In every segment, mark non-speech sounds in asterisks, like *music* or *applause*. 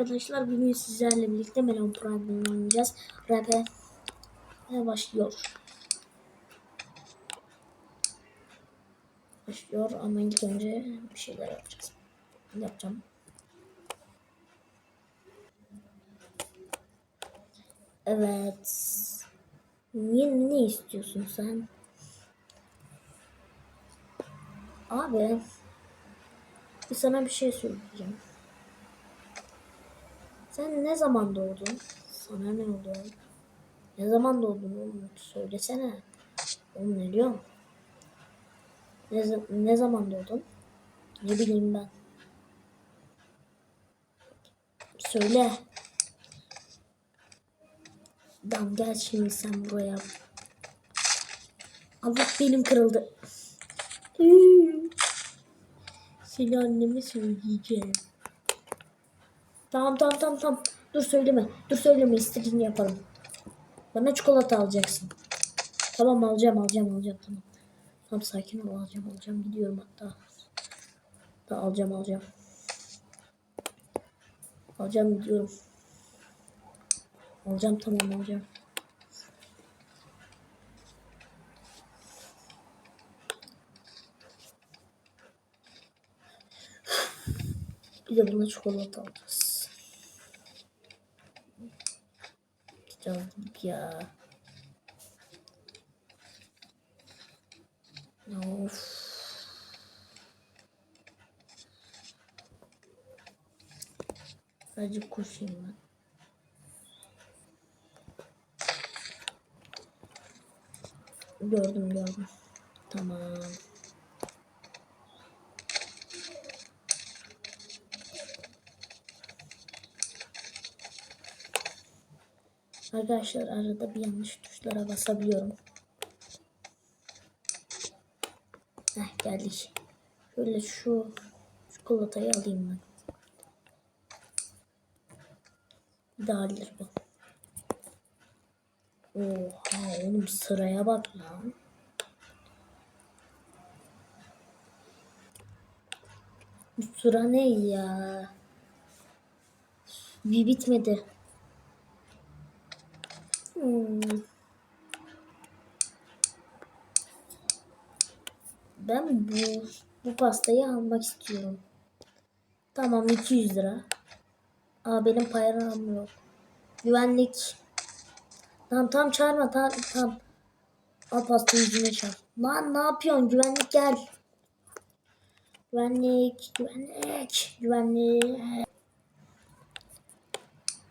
arkadaşlar bugün sizlerle birlikte Melon Prime'ını oynayacağız. Rap'e başlıyor. Başlıyor ama ilk önce bir şeyler yapacağız. Yapacağım. Evet. Niye ne istiyorsun sen? Abi sana bir şey söyleyeceğim. Sen ne zaman doğdun? Sana ne oldu? Ne zaman doğdun oğlum? Söylesene. Oğlum ne diyorsun? Ne, ne zaman doğdun? Ne bileyim ben. Söyle. Tamam gel şimdi sen buraya. Allah benim kırıldı. Seni anneme söyleyeceğim. Tamam tamam tamam tamam. Dur söyleme. Dur söyleme istediğini yaparım. Bana çikolata alacaksın. Tamam alacağım alacağım alacağım tamam. Tamam sakin ol alacağım alacağım gidiyorum hatta. Da alacağım alacağım. Alacağım gidiyorum. Alacağım tamam alacağım. Bir de buna çikolata alacağız. Aldık ya. Of. Sadece koşayım ben. Gördüm gördüm. Tamam. Arkadaşlar arada bir yanlış tuşlara basabiliyorum. Heh geldik. Şöyle şu çikolatayı alayım ben. Alır bu. Oha oğlum sıraya bak lan. Bu sıra ne ya? Bir bitmedi. Hmm. Ben bu bu pastayı almak istiyorum. Tamam 200 lira. Aa benim param yok. Güvenlik. Tamam tamam çağırma tamam tamam. Al pastayı yüzüne çal. Lan ne yapıyorsun? Güvenlik gel. Güvenlik, güvenlik, güvenlik.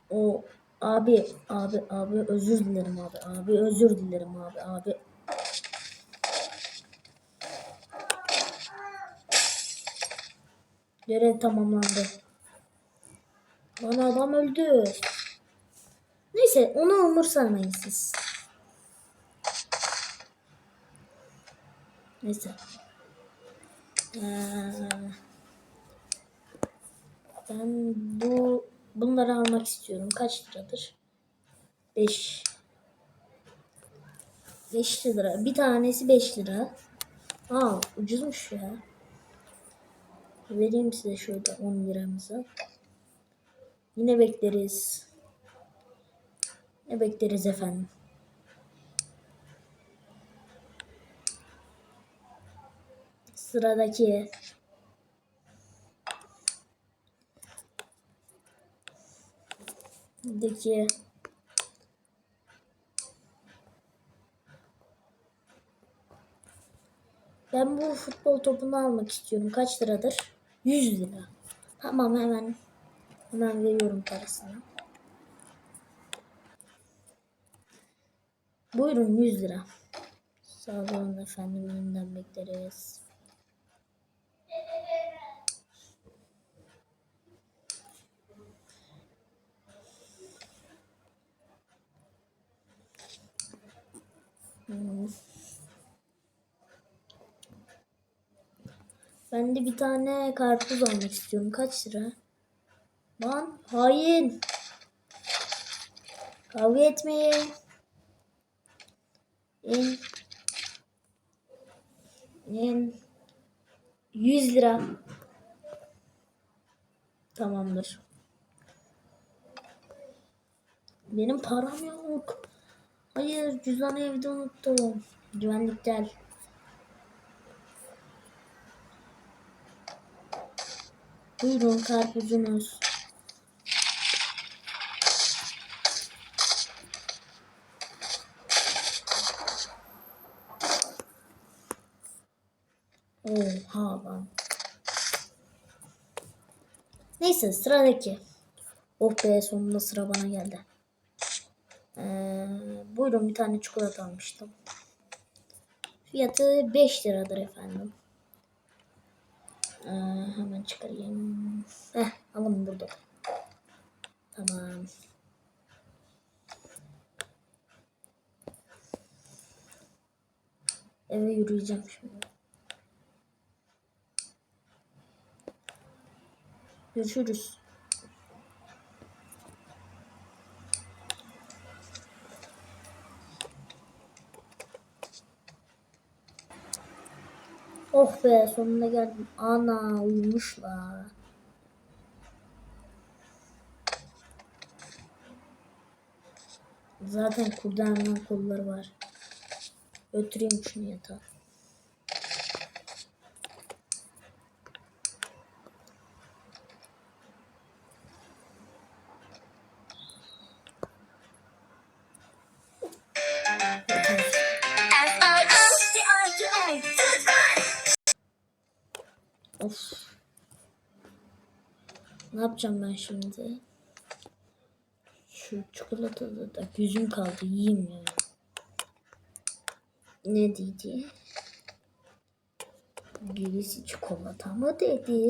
O abi, abi, abi özür dilerim abi. Abi özür dilerim abi, abi. Görev tamamlandı. Lan adam öldü. Neyse onu umursamayın siz. Neyse. Ee, ben bu bunları almak istiyorum. Kaç liradır? 5 5 lira. Bir tanesi 5 lira. Aa ucuzmuş ya. Vereyim size şöyle 10 liramızı. Yine bekleriz. Ne bekleriz efendim? Sıradaki Deki Ben bu futbol topunu almak istiyorum. Kaç liradır? 100 lira. Tamam hemen hemen veriyorum parasını. Buyurun 100 lira. Sağ olun efendim. Yeniden bekleriz. Ben de bir tane karpuz almak istiyorum. Kaç lira? Lan hain. Kavga etmeyin. En en 100 lira. Tamamdır. Benim param yok. Hayır cüzdanı evde unuttum. Güvenlik gel. Buyurun karpuzunuz. Oha lan. Neyse sıradaki. Oh be sonunda sıra bana geldi. Ee, buyurun bir tane çikolata almıştım. Fiyatı 5 liradır efendim. Ee, hemen çıkarayım. Heh, alın burada. Tamam. Eve yürüyeceğim şimdi. Görüşürüz. Oh be sonunda geldim. Ana uyumuşlar. Zaten kurdarma kolları var. Götüreyim şunu yatağa. Ne yapacağım ben şimdi? Şu çikolatada da gözüm kaldı. Yiyeyim ya. Ne dedi? Birisi çikolata mı dedi?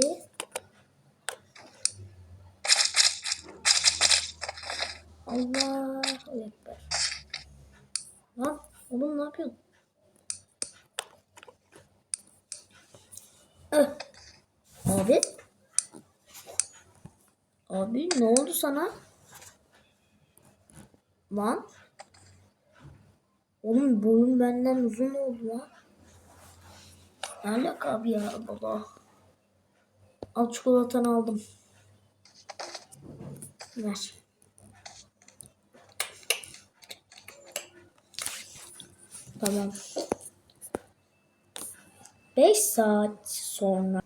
Allah Ekber. Lan oğlum ne yapıyorsun? Öh. Abi. Abi ne oldu sana? Lan. Oğlum boyun benden uzun oldu lan. Ne alaka abi ya baba. Al çikolatanı aldım. Ver. Tamam. 5 saat sonra.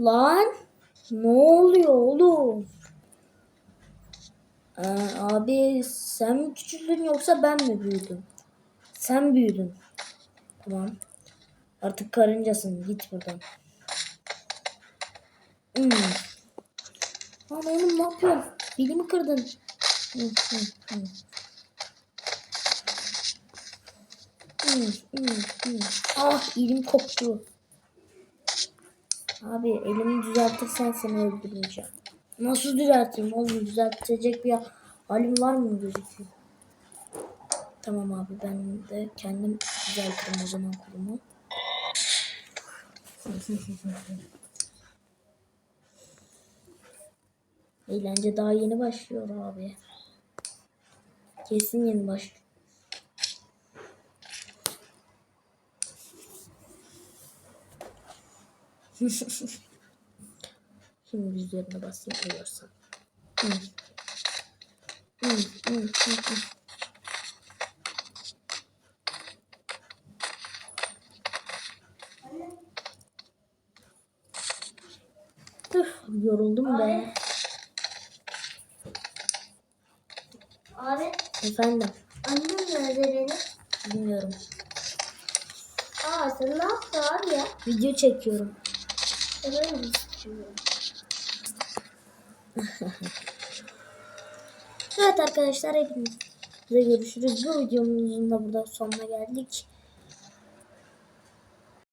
Lan ne oluyor oğlum? Ee, abi sen mi küçüldün yoksa ben mi büyüdüm? Sen büyüdün. Tamam. Artık karıncasın. Git buradan. Hmm. Lan oğlum ne yapıyorsun? Bilimi kırdın. Hı, hı, hı. Hı, hı, hı. Ah elim koptu. Abi elimi düzeltirsen seni öldürmeyeceğim. Nasıl düzelteyim oğlum? Düzeltecek bir halim var mı gözüküyor? Tamam abi ben de kendim düzeltirim o zaman kolumu. *laughs* Eğlence daha yeni başlıyor abi. Kesin yeni başlıyor. Şimdi üzerine basayım uyuyorsan. Hı. Hı, hı, hı, hı. Üf, yoruldum be. Abi Efendim, annem nerede benim? bilmiyorum. Aa sen ne yaptın abi ya? Video çekiyorum. Evet arkadaşlar hepinize görüşürüz. Bu videomuzun da burada sonuna geldik.